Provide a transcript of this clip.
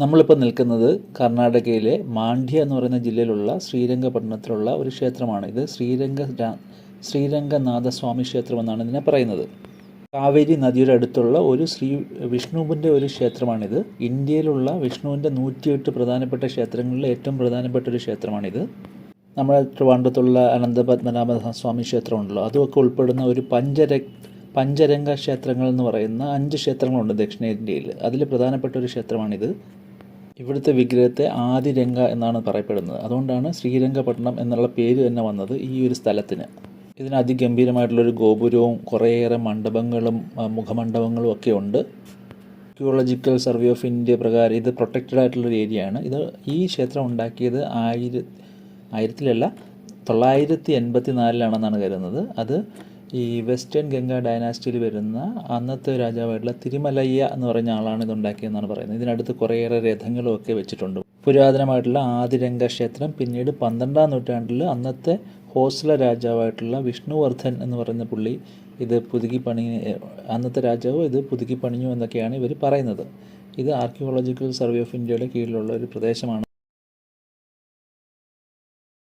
നമ്മളിപ്പോൾ നിൽക്കുന്നത് കർണാടകയിലെ മാണ്ഡ്യ എന്ന് പറയുന്ന ജില്ലയിലുള്ള ശ്രീരംഗപട്ടണത്തിലുള്ള ഒരു ക്ഷേത്രമാണ്. ഇത് ശ്രീരംഗ ശ്രീരംഗനാഥസ്വാമി ക്ഷേത്രം എന്നാണ് ഇതിനെ പറയുന്നത്. കാവേരി നദിയുടെ അടുത്തുള്ള ഒരു ശ്രീ വിഷ്ണുവിന്റെ ഒരു ക്ഷേത്രമാണിത്. ഇന്ത്യയിലുള്ള വിഷ്ണുവിന്റെ നൂറ്റിയെട്ട് പ്രധാനപ്പെട്ട ക്ഷേത്രങ്ങളിൽ ഏറ്റവും പ്രധാനപ്പെട്ട ഒരു ക്ഷേത്രമാണിത്. നമ്മുടെ ട്രിവാൻഡ്രത്തുള്ള അനന്തപത്മനാഭ സ്വാമി ക്ഷേത്രമുണ്ടല്ലോ. അതുമൊക്കെ ഉൾപ്പെടുന്ന ഒരു പഞ്ചര പഞ്ചരംഗ ക്ഷേത്രങ്ങൾ എന്ന് പറയുന്ന അഞ്ച് ക്ഷേത്രങ്ങളുണ്ട് ദക്ഷിണേന്ത്യയിൽ. അതിൽ പ്രധാനപ്പെട്ട ഒരു ക്ഷേത്രമാണിത്. ഇവിടുത്തെ വിഗ്രഹത്തെ ആദിരംഗ എന്നാണ് പറയപ്പെടുന്നത്. അതുകൊണ്ടാണ് ശ്രീരംഗപട്ടണം എന്നുള്ള പേര് തന്നെ വന്നത് ഈ ഒരു സ്ഥലത്തിന്. ഇതിന് അതിഗംഭീരമായിട്ടുള്ളൊരു ഗോപുരവും കുറേയേറെ മണ്ഡപങ്ങളും മുഖമണ്ഡപങ്ങളും ഒക്കെ ഉണ്ട്. ആർക്കിയോളജിക്കൽ സർവേ ഓഫ് ഇന്ത്യ പ്രകാരം ഇത് പ്രൊട്ടക്റ്റഡ് ആയിട്ടുള്ളൊരു ഏരിയയാണ് ഇത് ഈ ക്ഷേത്രം ഉണ്ടാക്കിയത് ആയിര ആയിരത്തിലല്ല തൊള്ളായിരത്തി എൺപത്തി നാലിലാണെന്നാണ് കരുതുന്നത്. അത് ഈ വെസ്റ്റേൺ ഗംഗ ഡൈനാസ്റ്റിയിൽ വരുന്ന അന്നത്തെ രാജാവായിട്ടുള്ള തിരുമലയ്യ എന്ന് പറഞ്ഞ ആളാണ് ഇതുണ്ടാക്കിയെന്നാണ് പറയുന്നത്. ഇതിനടുത്ത് കുറേയേറെ രഥങ്ങളും ഒക്കെ വെച്ചിട്ടുണ്ട്. പുരാതനമായിട്ടുള്ള ആദിരംഗ ക്ഷേത്രം പിന്നീട് പന്ത്രണ്ടാം നൂറ്റാണ്ടിൽ അന്നത്തെ ഹോസ്ല രാജാവായിട്ടുള്ള വിഷ്ണുവർദ്ധൻ എന്ന് പറയുന്ന പുള്ളി ഇത് പുതുക്കി പണി അന്നത്തെ രാജാവ് ഇത് പുതുക്കി പണിഞ്ഞു എന്നൊക്കെയാണ് ഇവർ പറയുന്നത്. ഇത് ആർക്കിയോളജിക്കൽ സർവേ ഓഫ് ഇന്ത്യയുടെ കീഴിലുള്ള ഒരു പ്രദേശമാണ്.